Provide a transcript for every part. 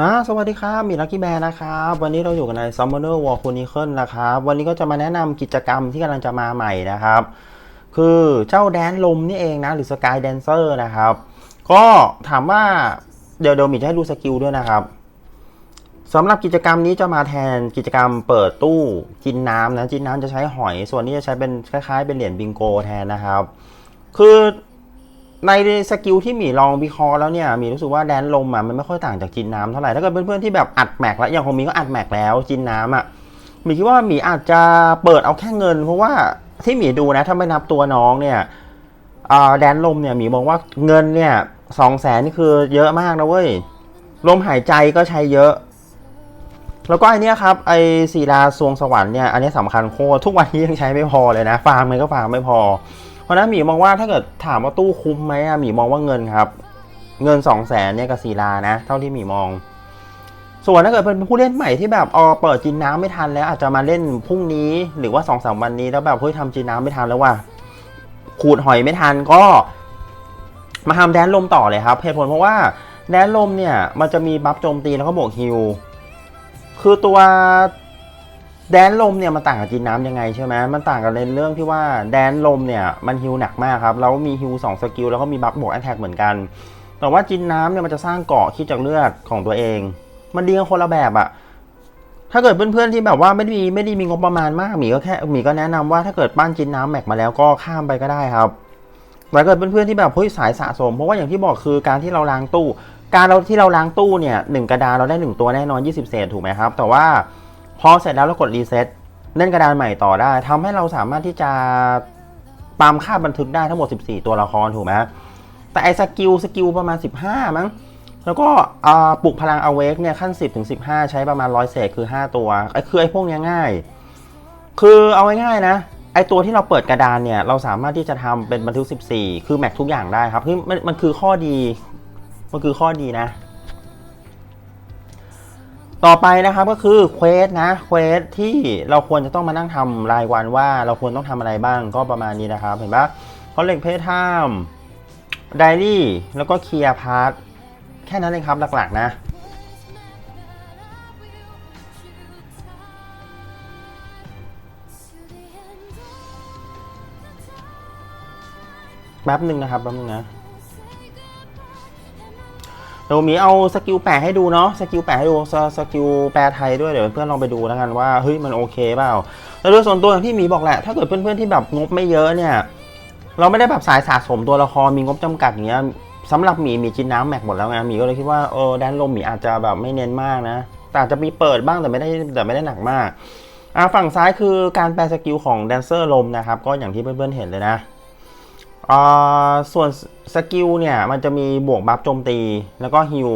ฮะสวัสดีครับ มีลักกี้แบร์นะครับ วันนี้เราอยู่กันใน Summoner War Chronicle นะครับ วันนี้ก็จะมาแนะนำกิจกรรมที่กำลังจะมาใหม่นะครับ คือเจ้าแดนลมนี่เองนะ หรือ Sky Dancer นะครับ ก็ถามว่า เดี๋ยวเดี๋ยวมีจะให้ดูสกิลด้วยนะครับสำหรับกิจกรรมนี้จะมาแทนกิจกรรมเปิดตู้กินน้ำนะกินน้ำจะใช้หอย ส่วนนี้จะใช้เป็นคล้ายๆ เป็นเหรียญบิงโกแทนนะครับ คือ ในสกิลที่หมีลองวิเคราะห์แล้วเนี่ยหมีรู้สึกว่าแดนลมอะมันไม่ค่อยต่างจากจินน้ำเท่าไหร่ถ้าเกิดเพื่อนๆที่แบบอัดแม็กแล้วอย่างของหมีก็อัดแม็กแล้วจินน้ำอะหมีคิดว่าหมีอาจจะเปิดเอาแค่เงิน เพราะว่าที่หมีดูนะถ้าไม่นับตัวน้องเนี่ยแดนลมเนี่ยหมีมองว่าเงินเนี่ยสองแสนนี่คือเยอะมากนะเว้ยลมหายใจก็ใช้เยอะ แล้วก็ไอเนี้ยครับไอศิลาสวงสวรรค์เนี่ยอันนี้สำคัญโคตรทุกวันนี้ยังใช้ไม่พอเลยนะฟาร์มมันก็ฟาร์มไม่พอ เพราะนั้นหมีมองว่าถ้าเกิดถามว่าตู้คุ้มไหมอะหมีมองว่าเงินครับ เงินสองแสนเนี่ยกับศิลานะ เท่าที่หมีมอง ส่วนถ้าเกิดเป็นผู้เล่นใหม่ที่แบบเออเปิดจินน้ำไม่ทันแล้ว อาจจะมาเล่นพรุ่งนี้หรือว่าสองสามวันนี้แล้วแบบเฮ้ยทำจินน้ำไม่ทันแล้วว่ะขูดหอยไม่ทันก็ มาทำแดนลมต่อเลยครับเหตุผลเพราะว่าแดนลมเนี่ยมันจะมีบัฟโจมตีแล้วก็บวกฮิลคือตัว แดนลมเนี่ยมันต่างกับจีนน้ำยังไงใช่ไหมมันต่างกันในเรื่องที่ว่าแดนลมเนี่ยมันฮิวหนักมากครับแล้วมีฮิวสองสกิลแล้วก็มีบัฟบวกแอตแทกเหมือนกัน แต่ว่าจีนน้ำเนี่ยมันจะสร้างเกาะคิดจากเลือดของตัวเอง มันดีกันคนละแบบอะถ้าเกิดเพื่อนๆที่แบบว่าไม่ได้มีไม่ได้มีงบประมาณมากหมีก็แค่หมีก็แนะนำว่าถ้าเกิดปั้นจีนน้ำแม็กมาแล้วก็ข้ามไปก็ได้ครับแต่เกิดเพื่อนๆที่แบบเฮ้ยสายสะสม เพราะว่าอย่างที่บอกคือการที่เราล้างตู้ การเราที่เราล้างตู้เนี่ยหนึ่งกระดาเราได้หนึ่งตัวแน่นอน 20 เศษถูกไหมครับ แต่ว่า พอเสร็จแล้วเรากดรีเซ็ตเล่นกระดานใหม่ต่อได้ทำให้เราสามารถที่จะปามค่าบันทึกได้ทั้งหมด 14 ตัวละครถูกไหมแต่ไอสกิลสกิลประมาณ 15 มั้งแล้วก็ปลุกพลังอเวกเนี่ยขั้น 10ถึง15 ใช้ประมาณ100เศษคือ 5 ตัวไอคือไอพวกเนี้ยง่าย คือเอาง่ายๆนะไอตัวที่เราเปิดกระดานเนี่ยเราสามารถที่จะทำเป็นบันทึก 14 คือแม็กทุกอย่างได้ครับคือมันมันคือข้อดี มันคือข้อดีนะ ต่อไปนะครับก็คือเควสนะเควสที่เราควรจะต้องมานั่งทำรายวันว่าเราควรต้องทำอะไรบ้างก็ประมาณนี้นะครับ เห็นปะคอลเลกเพจไทม์ไดรี่แล้วก็เคลียร์พาร์ทแค่นั้นเลยครับหลักๆนะแป๊บหนึ่งนะครับแป๊บหนึงนะ เดี๋ยวมีเอาสกิลแปะให้ดูเนาะสกิลแปะให้ดูสสกิลแปลไทยด้วยเดี๋ยวเพื่อนลองไปดูแล้วกันว่าเฮ้ยมันโอเคเปล่าแล้วโดยส่วนตัวอย่างที่หมีบอกแหละถ้าเกิดเพื่อนๆที่แบบงบไม่เยอะเนี่ยเราไม่ได้แบบสายสะสมตัวละครมีงบจำกัดอย่างเงี้ยสำหรับหมีมีจินน้ำแม็กหมดแล้วไงหมีก็เลยคิดว่าเออแดนลมหมีอาจจะแบบไม่เน้นมากนะแต่อาจจะมีเปิดบ้างแต่ไม่ได้แต่ไม่ได้หนักมากอ่าฝั่งซ้ายคือการแปลสกิลของแดนเซอร์ลมนะครับก็อย่างที่เพื่อนๆเห็นเลยนะ ส่วนสกิลเนี่ยมันจะมีบวกบัฟโจมตี แล้วก็ฮิล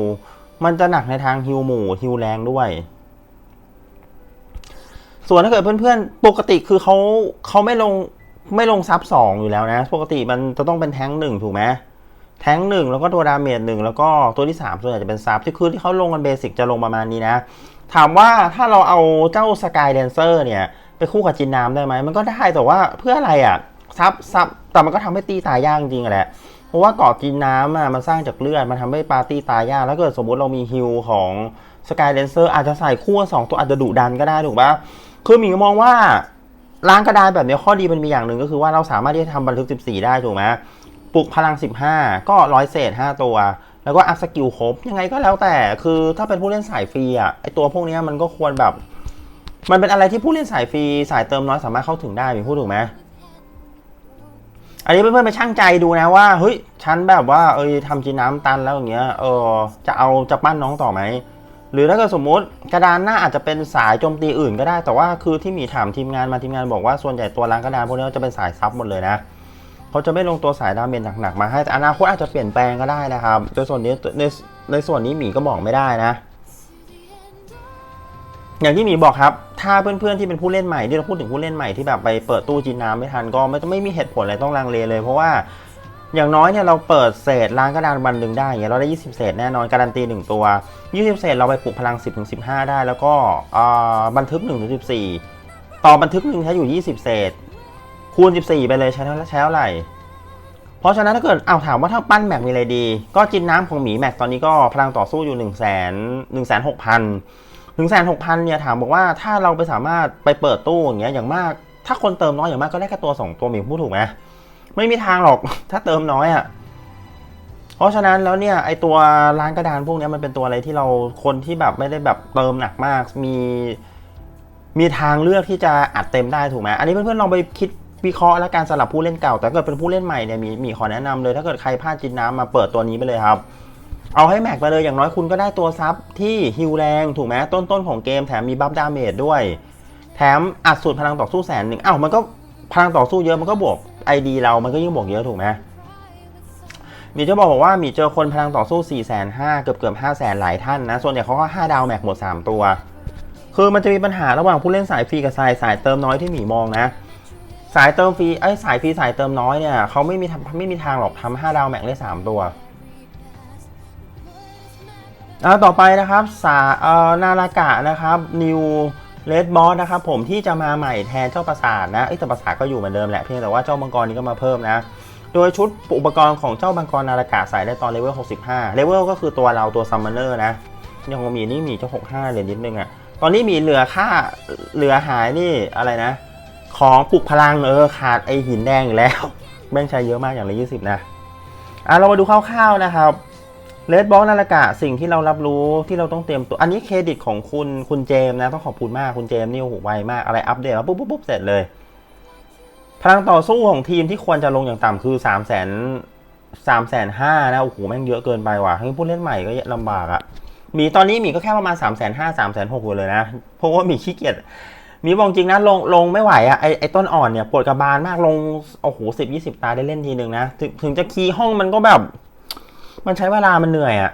มันจะหนักในทางฮิลหมู่ฮิลแรงด้วย ส่วนถ้าเกิดเพื่อนๆ ปกติคือเขาเขาไม่ลงไม่ลงซับสองอยู่แล้วนะ ปกติมันจะต้องเป็นแท้งหนึ่งถูกไหมแท้งหนึ่งแล้วก็ตัวดาเมจหนึ่งแล้วก็ตัวที่สามส่วนใหญ่จะเป็นซับที่คือที่เขาลงกันเบสิกจะลงประมาณนี้นะ ถามว่าถ้าเราเอาเจ้าสกายแดนเซอร์เนี่ย ไปคู่กับจินน้ำได้ไหมมันก็ได้แต่ว่าเพื่ออะไรอะ ซับซับแต่มันก็ทำให้ตีตายยากจริงๆอะแหละ เพราะว่าเกาะกินน้ำอะมันสร้างจากเลือด มันทำให้ปาร์ตี้ตายยาก แล้วเกิดสมมติเรามีฮิลของสกายเลนเซอร์อาจจะใส่คู่สองตัวอาจจะดุดันก็ได้ถูกปะคือหมีมองว่าล้างกระดานแบบนี้ข้อดีมันมีอย่างหนึ่งก็คือว่าเราสามารถที่จะทำบันทึก 14 ได้ถูกไหมปลุกพลัง 15 ก็ร้อยเศษ 5 ตัว แล้วก็อัพสกิลครบ ยังไงก็แล้วแต่ คือถ้าเป็นผู้เล่นสายฟรีอะไอตัวพวกนี้มันก็ควรแบบ มันเป็นอะไรที่ผู้เล่นสายฟรีสายเติมน้อยสามารถเข้าถึงได้มีพูดถูกไหม อันนี้เพื่อนๆไปช่างใจดูนะว่าเฮ้ยฉันแบบว่าเอยทำจีน้ำตันแล้วอย่างเงี้ยเออจะเอาจะปั้นน้องต่อไหมหรือถ้าเกิดสมมุติกระดานหน้าอาจจะเป็นสายโจมตีอื่นก็ได้ แต่ว่าคือที่มีถามทีมงานมาทีมงานบอกว่าส่วนใหญ่ตัวล้างกระดานพวกนี้จะเป็นสายซับหมดเลยนะเขาจะไม่ลงตัวสายดาเมจหนักๆมาให้แต่อนาคตอาจจะเปลี่ยนแปลงก็ได้นะครับโดยส่วนนี้ในในส่วนนี้หมีก็บอกไม่ได้นะ อย่างที่หมีบอกครับ ถ้าเพื่อนๆที่เป็นผู้เล่นใหม่ที่เราพูดถึงผู้เล่นใหม่ที่แบบไปเปิดตู้จีนน้ำไม่ทันก็ไม่ไม่มีเหตุผลอะไรต้องลังเลเลย เพราะว่าอย่างน้อยเนี่ยเราเปิดเศษล้างกระดานวันหนึ่งได้เงี้ยเราได้ 20 เศษแน่นอนการันตี 1 ตัว 20 เศษเราไปปลุกพลัง 10ถึง15 ได้ แล้วก็บันทึก1ถึง14 ต่อบันทึกหนึ่งใช้อยู่ 20 เศษ คูณ 14 ไปเลยใช้เท่าใช้เท่าไหร่เพราะฉะนั้นถ้าเกิดเอาถามว่าถ้าปั้นแม็กมีอะไรดี ก็จินน้ำของหมีแม็กตอนนี้ก็พลังต่อสู้อยู่ 1 0 0 0 0 0 1 6 0 0 0 ถึงแสนหกพันเนี่ยถามบอกว่าถ้าเราไปสามารถไปเปิดตู้อย่างเงี้ยอย่างมาก ถ้าคนเติมน้อยอย่างมากก็ได้แค่ตัวสองตัวมีผู้ถูกไหมไม่มีทางหรอกถ้าเติมน้อยอะ่ะเพราะฉะนั้นแล้วเนี่ยไอตัวร้านกระดานพวกนี้มันเป็นตัวอะไรที่เราคนที่แบบไม่ได้แบบเติมหนักมากมีมีทางเลือกที่จะอัดเต็มได้ถูกไหมอันนี้เพื่อนๆลองไปคิดวิเคราะห์และการสลับผู้เล่นเก่า แต่เกิดเป็นผู้เล่นใหม่เนี่ยมีมีขอแนะนำเลย ถ้าเกิดใครพลาดจินน้ำมาเปิดตัวนี้ไปเลยครับ เอาให้แม็กไปเลยอย่างน้อยคุณก็ได้ตัวซับที่ฮิวแรงถูกไหมต้นต้นๆของเกมแถมมีบัฟดาเมจด้วย แถมอัดสูตรพลังต่อสู้แสนหนึ่งอ้าวมันก็พลังต่อสู้เยอะมันก็บวกไอดีเรามันก็ยิ่งบวกเยอะถูกไหมมีจะบอกว่ามีเจอคนพลังต่อสู้4ี่แสนห้าเกือบเกือบห้าแสนหลายท่านนะ ส่วนใหญ่เขาก็5ดาวแม็กหมด 3 ตัว คือมันจะมีปัญหาระหว่างผู้เล่นสายฟรีกับสายสายเติมน้อยที่หมีมองนะ สายเติมฟรีไอ้สายฟรีสายเติมน้อยเนี่ยเขาไม่มีทำไม่มีทางหรอกทำห้าดาวแม็กได้สามตัว ต่อไปนะครับสาเอ่อนาฬากะนะครับนิวเลดบอสนะครับผมที่จะมาใหม่แทนเจ้าปราสาทนะเอ้ยแต่ปราสาทก็อยู่เหมือนเดิมแหละเพียงแต่ว่าเจ้ามังกรนี้ก็มาเพิ่มนะ โดยชุดอุปกรณ์ของเจ้ามังกรนาฬากะใส่ได้ตอนเลเวล 65 เลเวลก็คือตัวเราตัวซัมมอนเนอร์นะยังมีนี่มีเจ้า 65เหรียญนิดนึงอะ่ะตอนนี้มีเหลือค่าเหลือหายนี่อะไรนะ ของปลุกพลังเออขาดไอหินแดงอีกแล้วแม่งใช้เยอะมากอย่างละยี่สิบนะอะเรามาดูคร่าวๆนะครับ เลดบล็อกนาฬกะสิ่งที่เรารับรู้ที่เราต้องเตรียมตัว อันนี้เครดิตของคุณคุณเจมส์นะต้องขอบคุณมากคุณเจมส์นี่โอ้โหไวมากอะไรอัปเดตแล้วปุ๊บปุ๊บปุ๊บเสร็จเลย พลังต่อสู้ของทีมที่ควรจะลงอย่างต่ำคือ3ามแสนสามแสนห้านะโอ้โหแม่งเยอะเกินไปว่ะให้ผู้เล่นใหม่ก็ลำบากอะมีตอนนี้มีก็แค่ประมาณ3ามแสนห้าสามแสนหกเลยนะเพราะว่ามีขี้เกียจมีบอกจริงนะลงลงไม่ไหวอะไอไอต้นอ่อนเนี่ยปวดกระบาลมากลงโอ้โหสิบยี่สิบตาได้เล่นทีหนึ่งนะถึงถึงจะคีย์ห้องมันก็แบบ มันใช้เวลามันเหนื่อยอะ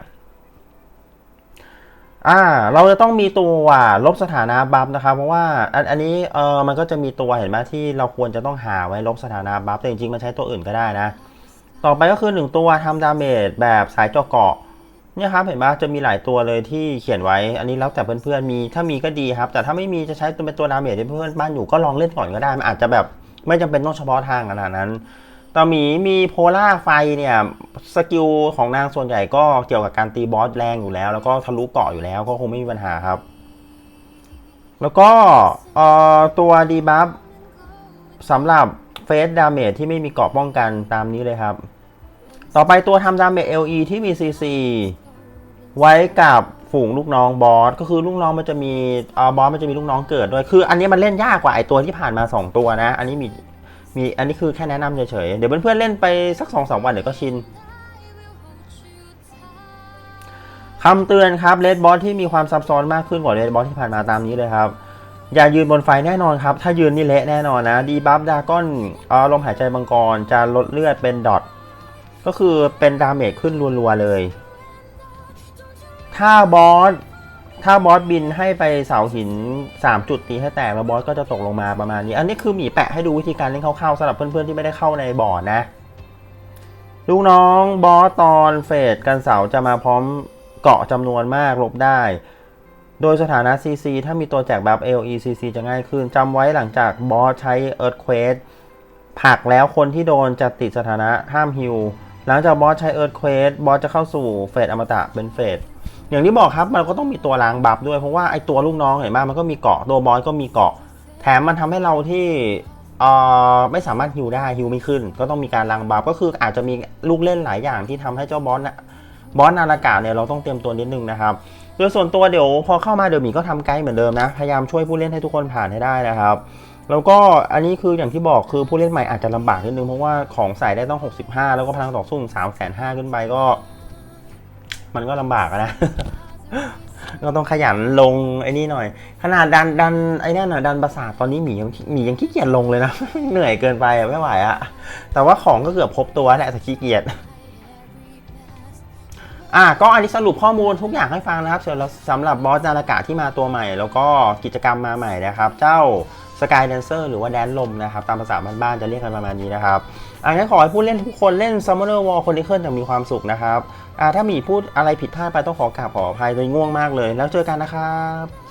อ่า เราจะต้องมีตัวลบสถานะบัฟนะครับ เพราะว่าอันอันนี้เออมันก็จะมีตัวเห็นไหมที่เราควรจะต้องหาไว้ลบสถานะบัฟแต่จริงๆมันใช้ตัวอื่นก็ได้นะ ต่อไปก็คือหนึ่งตัวทำดาเมจแบบสายเจาะเกาะเนี่ยครับเห็นไหมจะมีหลายตัวเลยที่เขียนไว้อันนี้แล้วแต่เพื่อนๆมีถ้ามีก็ดีครับ แต่ถ้าไม่มีจะใช้ตัวเป็นตัวดาเมจที่เพื่อนบ้านอยู่ก็ลองเล่นก่อนก็ได้มันอาจจะแบบไม่จำเป็นต้องเฉพาะทางขนาดนั้น ตอหมีมีโพล่าไฟเนี่ยสกิลของนางส่วนใหญ่ก็เกี่ยวกับการตีบอสแรงอยู่แล้ว แล้วก็ทะลุเกาะอยู่แล้ว ก็คงไม่มีปัญหาครับ แล้วก็เอ่อตัวดีบัฟสำหรับเฟสดาเมจที่ไม่มีเกาะป้องกันตามนี้เลยครับ ต่อไปตัวทำดาเมจ LE ที่มี CC ไว้กับฝูงลูกน้องบอสก็คือลูกน้องมันจะมีเอ่อบอสมันจะมีลูกน้องเกิดด้วยคือ อันนี้มันเล่นยากกว่าไอตัวที่ผ่านมา 2 ตัวนะ อันนี้มี มีอันนี้คือแค่แนะนำเฉยๆ เดี๋ยวเพื่อนๆเล่นไปสัก2องสวันเดี๋ยวก็ชินคำเตือนครับเลดบอสที่มีความซับซ้อนมากขึ้นกว่าเลดบอสที่ผ่านมาตามนี้เลยครับ อย่ายืนบนไฟแน่นอนครับ ถ้ายืนนี่เละแน่นอนนะ ดีบัฟดาก้อนเอาลมหายใจมังกร จะลดเลือดเป็นดอทก็คือเป็นดาเมจขึ้นรัวๆเลย ถ้าบอส ถ้าบอสบินให้ไปเสาหิน 3 จุดตีให้แตกแล้วบอสก็จะตกลงมาประมาณนี้ อันนี้คือหมีแปะให้ดูวิธีการเล่นคร่าวๆสำหรับเพื่อนๆที่ไม่ได้เข้าในบอร์ดนะ ลูกน้องบอสตอนเฟสกันเสาจะมาพร้อมเกาะจำนวนมากลบได้ โดยสถานะ CC ถ้ามีตัวแจกแบบ LE CC จะง่ายขึ้นจำไว้หลังจากบอสใช้ Earthquake ผักแล้วคนที่โดนจะติดสถานะห้ามฮิวหลังจากบอสใช้เอิร์ธเควสบอสจะเข้าสู่เฟสอมตะเป็นเฟส อย่างที่บอกครับมันก็ต้องมีตัวล้างบัฟด้วยเพราะว่าไอตัวลูกน้องเห็นไหมมันก็มีเกาะตัวบอสก็มีเกาะ แถมมันทำให้เราที่เอ่อไม่สามารถฮิวได้ฮิวไม่ขึ้น ก็ต้องมีการล้างบัฟก็คืออาจจะมีลูกเล่นหลายอย่างที่ทำให้เจ้าบอสนะบอสนาฬกาเนี่ยเราต้องเตรียมตัวนิดนึงนะครับโดยส่วนตัวเดี๋ยวพอเข้ามาเดี๋ยวมีก็ทำไกด์เหมือนเดิมนะพยายามช่วยผู้เล่นให้ทุกคนผ่านให้ได้นะครับแล้วก็อันนี้คืออย่างที่บอกคือผู้เล่นใหม่อาจจะลำบากนิดนึงเพราะว่าของใส่ได้ต้อง 65 แล้วก็พลังต่อสู้3 5 0 0 0ขึ้นไปก็ มันก็ลำบากอะนะก็ต้องขยันลงไอ้นี่หน่อย ขนาดดันดันไอ้นั่นน่ะดันประสาทตอนนี้หมียังหมียังขี้เกียจลงเลยนะ เหนื่อยเกินไปอะไม่ไหวอะแต่ว่าของก็เกือบครบตัวแหละแต่ขี้เกียจอะก็อันนี้สรุปข้อมูลทุกอย่างให้ฟังนะครับสำหรับบอสนาฬกะที่มาตัวใหม่ แล้วก็กิจกรรมมาใหม่นะครับ เจ้า สกายแดนเซอร์หรือว่าแดนลมนะครับ ตามภาษาบ้านๆจะเรียกกันประมาณนี้นะครับอันนี้ขอให้ผู้เล่นทุกคนเล่นซัมเมอร์วอลคนที่เคลื่อนอย่างมีความสุขนะครับอะถ้ามีพูดอะไรผิดพลาดไปต้องขอกราบขออภัยเลยง่วงมากเลย แล้วเจอกันนะครับ